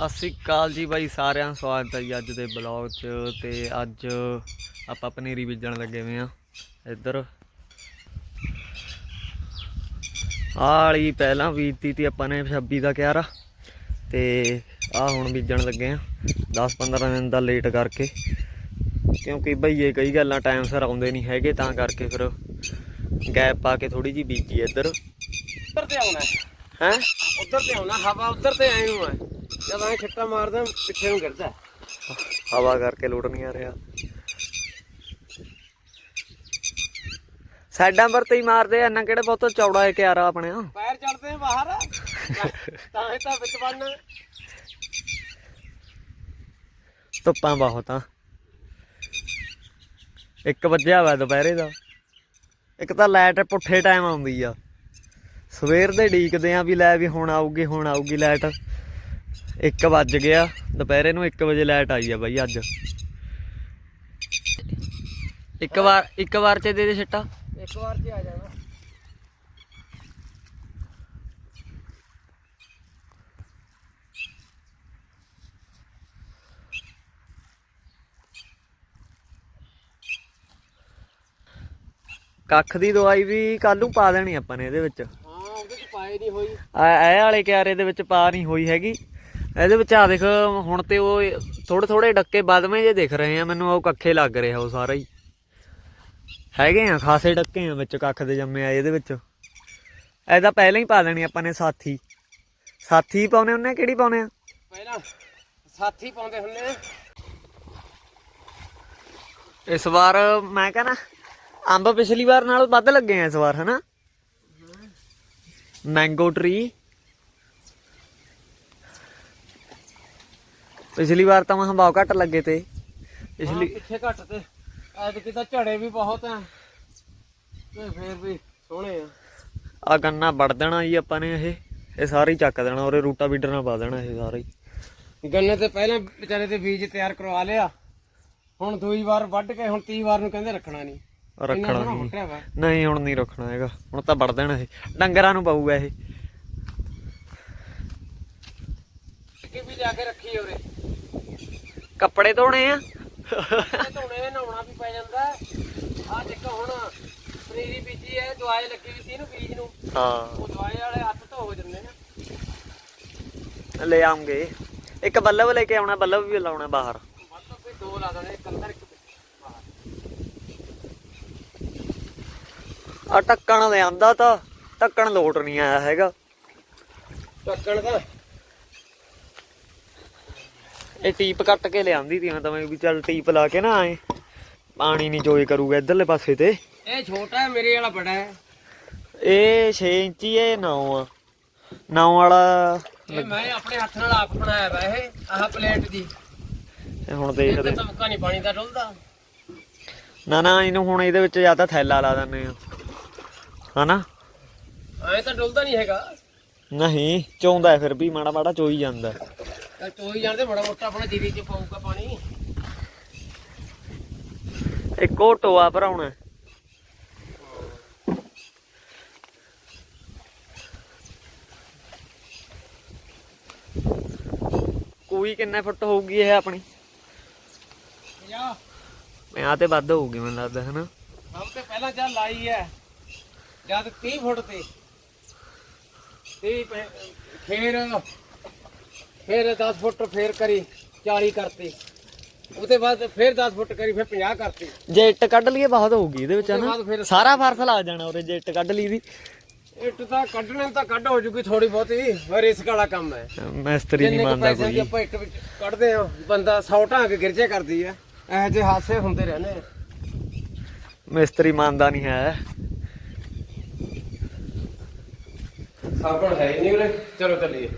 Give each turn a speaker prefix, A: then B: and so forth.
A: ਸਤਿ ਸ਼੍ਰੀ ਅਕਾਲ ਜੀ ਬਾਈ ਸਾਰਿਆਂ ਨੂੰ ਸਵਾਗਤ ਹੈ ਜੀ ਅੱਜ ਦੇ ਬਲੌਗ 'ਚ ਤੇ ਅੱਜ ਆਪਾਂ ਪਨੀਰੀ ਬੀਜਣ ਲੱਗੇ ਹੋਏ ਆ ਇੱਧਰ। ਆਹ ਵਾਲੀ ਪਹਿਲਾਂ ਬੀਜਤੀ ਤੀ ਆਪਾਂ ਨੇ 26 ਦਾ ਕਿਆਰਾ ਤੇ ਆ ਹੁਣ ਬੀਜਣ ਲੱਗੇ ਆ 10-15 ਦਿਨ ਦਾ ਲੇਟ ਕਰਕੇ। ਕਿਉਂਕਿ ਬਈਏ ਕਈ ਗੱਲਾਂ ਟਾਈਮ ਸਿਰ ਆਉਂਦੇ ਨਹੀਂ ਹੈਗੇ ਤਾਂ ਕਰਕੇ ਫਿਰ ਗੈਪ ਪਾ ਕੇ ਥੋੜੀ ਜੀ ਬੀਜੀ ਇੱਧਰ।
B: ਉੱਧਰ ਤੇ ਆਉਣਾ
A: ਹੈ।
B: ਉੱਧਰ ਤੇ ਆਉਣਾ ਹਵਾ ਉੱਧਰ ਤੇ ਆਏ ਨੂੰ ਹੈ। ਜਦ ਐ ਛੱਟਾ ਮਾਰਦਾ ਪਿੱਛੇ ਨੂੰ ਗਿਰਦਾ।
A: ਹਵਾ ਕਰਕੇ ਲੋਟ ਨਹੀਂ ਆ ਰਿਹਾ। ਸਾਈਡਾਂ ਪਰ ਤੇ ਹੀ ਮਾਰਦੇ ਆ ਕਿਹੜੇ ਬਹੁਤ ਚੌੜਾ ਹੈ ਕਿਆਰਾ ਆਪਣੇ ਆ।
B: ਪੈਰ ਚੜਦੇ ਬਾਹਰ। ਤਾਂ ਇਹ ਤਾਂ ਵਿੱਚ ਬਣਨਾ
A: ਧੁੱਪਾਂ ਬਹੁਤ। ਆ ਇੱਕ ਵੱਜਿਆ ਵਾ ਦੁਪਹਿਰੇ ਦਾ। ਇੱਕ ਤਾਂ ਲਾਈਟ ਪੁੱਠੇ ਟਾਈਮ ਆਉਂਦੀ ਆ। ਸਵੇਰ ਦੇ ਡੀਕਦੇ ਆ ਵੀ ਲੈ ਵੀ ਹੁਣ ਆਊਗੀ ਹੁਣ ਆਊਗੀ ਲਾਈਟ। 1 ਵੱਜ ਗਿਆ। ਦੁਪਹਿਰੇ ਨੂੰ 1 ਵਜੇ ਲਾਈਟ ਆਈ ਆ ਬਾਈ ਅੱਜ। ਇੱਕ ਵਾਰ ਇੱਕ ਵਾਰ ਚ ਦੇ ਦੇ ਛੱਟਾ
B: ਇੱਕ ਵਾਰ ਚ ਆ ਜਾਣਾ।
A: ਕੱਖ ਦੀ ਦਵਾਈ ਵੀ ਕੱਲ ਨੂੰ ਪਾ ਦੇਣੀ ਆਪਾਂ ਨੇ ਇਹਦੇ ਵਿੱਚ।
B: ਹਾਂ ਉਹਦੇ ਚ ਪਾਏ ਨਹੀਂ ਹੋਈ।
A: ਆ ਇਹ ਵਾਲੇ ਕਿਆਰੇ ਦੇ ਵਿੱਚ ਪਾ ਨਹੀਂ ਹੋਈ ਹੈਗੀ। ਇਹਦੇ ਵਿੱਚ ਆ ਦੇਖ ਹੁਣ ਤੇ ਉਹ ਥੋੜੇ ਥੋੜੇ ਡੱਕੇ ਬਦਵੇਂ ਜੇ ਦਿਖ ਰਹੇ ਆ ਮੈਨੂੰ ਉਹ ਕੱਖੇ ਲੱਗ ਰਿਹਾ ਉਹ ਸਾਰਾ ਹੀ। ਹੈਗੇ ਆ ਖਾਸੇ ਡੱਕੇ ਆ ਵਿੱਚ ਕੱਖ ਦੇ ਜੰਮੇ ਆ ਇਹਦੇ ਵਿੱਚ। ਇਹਦਾ ਪਹਿਲਾਂ ਹੀ ਪਾ ਦੇਣੀ ਆਪਾਂ ਨੇ ਸਾਥੀ। ਸਾਥੀ ਪਾਉਨੇ ਉਹਨੇ ਕਿਹੜੀ ਪਾਉਨੇ ਆ?
B: ਪਹਿਲਾਂ ਸਾਥੀ ਪਾਉਂਦੇ ਹੁੰਦੇ ਆ।
A: ਇਸ ਵਾਰ ਮੈਂ ਕਹਿੰਦਾ ਅੰਬ ਪਿਛਲੀ ਵਾਰ ਨਾਲੋਂ ਵੱਧ ਲੱਗੇ ਆ ਇਸ ਵਾਰ ਹਨਾ? ਮੈਂਗੋ ਟਰੀ ਪਿਛਲੀ ਵਾਰ ਤਾਂ ਮੈਂ ਬਹੁਤ ਘੱਟ ਲੱਗੇ ਤੇ। ਪਿਛਲੀ
B: ਪਿੱਛੇ ਘੱਟ ਤੇ? ਐਤਕੀ ਤਾਂ ਝੜੇ ਵੀ ਬਹੁਤ ਆ। ਤੇ ਫੇਰ ਵੀ ਸੋਹਣੇ ਆ।
A: ਆ ਗੰਨਾ ਵੜ ਦੇਣਾ ਜੀ ਆਪਾਂ ਨੇ ਇਹ। ਇਹ ਸਾਰੇ ਚੱਕ ਦੇਣਾ ਔਰੇ ਰੂਟਾ ਬੀਡਰ ਨਾਲ ਪਾ ਦੇਣਾ ਇਹ ਸਾਰੇ।
B: ਗੰਨੇ ਤੇ ਪਹਿਲਾਂ ਵਿਚਾਰੇ ਤੇ ਬੀਜ ਤਿਆਰ ਕਰਵਾ ਲਿਆ। ਹੁਣ ਦੂਈ ਵਾਰ ਵੱਢ ਕੇ ਹੁਣ ਤੀਹ ਵਾਰ ਨੂੰ ਕਹਿੰਦੇ ਰੱਖਣਾ ਨਹੀਂ
A: ਰੱਖਣਾ ਨਹੀਂ ਹੁਣ ਨਹੀਂ ਰੱਖਣਾ ਹੈਗਾ। ਹੁਣ ਤਾਂ ਵੜ ਦੇਣਾ ਇਹ। ਡੰਗਰਾਂ ਨੂੰ ਪਊਗਾ ਇਹ।
B: ਕਿ ਵੀ ਲਿਆ ਕੇ ਰੱਖੀ ਉਰੇ।
A: ਕੱਪੜੇ ਧੋਣੇ ਆ?
B: ਧੋਣੇ ਨਹਾਉਣਾ ਵੀ ਪੈ ਜਾਂਦਾ। ਆ ਦੇਖੋ ਹੁਣ ਪਨੀਰੀ ਬੀਜੀ ਐ ਦਵਾਈ ਲੱਗੀ ਵੀ ਸੀ ਇਹਨੂੰ ਬੀਜ ਨੂੰ।
A: ਹਾਂ।
B: ਉਹ ਦਵਾਈ ਵਾਲੇ ਹੱਥ ਧੋ ਹੋ ਜਾਂਦੇ ਨੇ।
A: ਲੈ ਆਉਂਗੇ। ਇੱਕ ਬੱਲਬ ਲੈ ਕੇ ਆਉਣਾ ਬੱਲਬ ਵੀ ਲਾਉਣਾ ਬਾਹਰ।
B: ਵੀ ਦੋ ਲਾ ਦੇਣੇ ਇੱਕ ਅੰਦਰ ਇੱਕ ਬਾਹਰ।
A: ਆ ਟੱਕਣ ਦੇ ਆਂਦਾ ਤਾਂ ਟੱਕਣ ਲੋਟ ਨਹੀਂ ਆਇਆ ਹੈਗਾ।
B: ਟੱਕਣ ਦਾ
A: ਇਹ ਟੀਪ ਕੱਟ ਕੇ ਲਿਆਂਦੀ ਤੀ ਮੈਂ ਤਾਂ ਮੈਂ ਵੀ ਚੱਲ ਟੀਪ ਲਾ ਕੇ ਨਾ ਆਏ। ਪਾਣੀ ਨਹੀਂ ਜੋਏ ਕਰੂਗਾ ਇਧਰਲੇ ਪਾਸੇ ਤੇ।
B: ਇਹ ਛੋਟਾ ਹੈ ਮੇਰੇ ਵਾਲਾ ਬੜਾ ਹੈ।
A: ਇਹ 6 ਇੰਚੀ ਇਹ 9 ਆ। 9 ਵਾਲਾ
B: ਇਹ ਮੈਂ ਆਪਣੇ ਹੱਥ ਨਾਲ ਆਪ ਬਣਾਇਆ ਵਾ ਇਹ ਆਹ ਪਲੇਟ ਦੀ।
A: ਇਹ ਹੁਣ ਦੇਖਦੇ
B: ਤਾਂ ਮੁੱਕਾ ਨਹੀਂ ਪਾਣੀ ਦਾ ਡੁੱਲਦਾ।
A: ਨਾ ਨਾ ਇਹਨੂੰ ਹੁਣ ਇਹਦੇ ਵਿੱਚ ਜ਼ਿਆਦਾ ਥੈਲਾ ਲਾ ਦਿੰਦੇ ਆ। ਹਨਾ?
B: ਐ ਤਾਂ ਡੁੱਲਦਾ ਨਹੀਂ ਹੈਗਾ।
A: ਨਹੀਂ ਚੋਂਦਾ ਫਿਰ ਵੀ ਮਾੜਾ ਮਾੜਾ ਚੋਈ ਜਾਂਦਾ।
B: ਤਾਂ ਚੋਈ ਜਾਣਦੇ ਬੜਾ ਮੋਟਾ ਆਪਣਾ ਜੀਰੀ ਚ ਪਾਊਗਾ ਪਾਣੀ।
A: ਇੱਕ ਉਹ ਟੋਆ ਭਰਾਉਣਾ ਕੋਈ ਕਿੰਨੇ ਫੁੱਟ ਹੋਊਗੀ ਇਹ ਆਪਣੀ?
B: ਯਾ
A: ਮੈਂ ਆ ਤੇ ਵੱਧ ਹੋਊਗੀ ਮੈਨੂੰ ਲੱਗਦਾ ਹਨਾ?
B: ਸਭ ਤੋਂ ਪਹਿਲਾਂ ਜਦ ਲਾਈ ਹੈ ਜਦ 30 ਫੁੱਟ ਤੇ 30 ਪੈ- ਫੇਰ ਫੇਰ 10 ਫੁੱਟ ਫੇਰ ਕਰੀ 40 ਕਰਤੀ। ਉਹਦੇ ਬਾਅਦ ਫੇਰ 10 ਫੁੱਟ ਕਰੀ ਫਿਰ 50 ਕਰਤੀ।
A: ਜੇ ਇੱਟ ਕੱਢ ਲਈਏ ਬਹੁਤ ਹੋਊਗੀ ਇਹਦੇ ਵਿੱਚ
B: ਉਹਦੇ ਫਿਰ-
A: ਸਾਰਾ ਫਰਸ ਲੱਗ ਜਾਣਾ ਉਰੇ ਜੇ ਇੱਟ ਕੱਢ ਲਈ ਦੀ।
B: ਇੱਟ ਤਾਂ ਕੱਢਣੇ ਨੂੰ ਤਾਂ ਕੱਢ ਹੋ ਜੂਗੀ ਥੋੜੀ ਬਹੁਤੀ ਪਰ ਰਿਸਕ ਵਾਲਾ ਕੰਮ ਹੈ।
A: ਮਿਸਤਰੀ ਨਹੀਂ
B: ਜਿੰਨੇ
A: ਮੰਨਦਾ ਕੋਈ।
B: ਆਪਾਂ ਇੱਟ ਵਿੱਚ ਕੱਢਦੇ ਆ ਬੰਦਾ 100 ਢਾਂਗ ਗਿਰਜੇ ਕਰਦੀ ਆ ਇਹੋ ਜਿਹੇ ਹਾਦਸੇ ਹੁੰਦੇ ਰਹਿੰਦੇ ਆ।
A: ਮਿਸਤਰੀ ਮੰਨਦਾ ਨਹੀਂ ਹੈ।
B: ਸਾਬਣ ਹੈ ਹੀ ਨਹੀਂ ਉਰੇ। ਚਲੋ ਚੱਲੀਏ।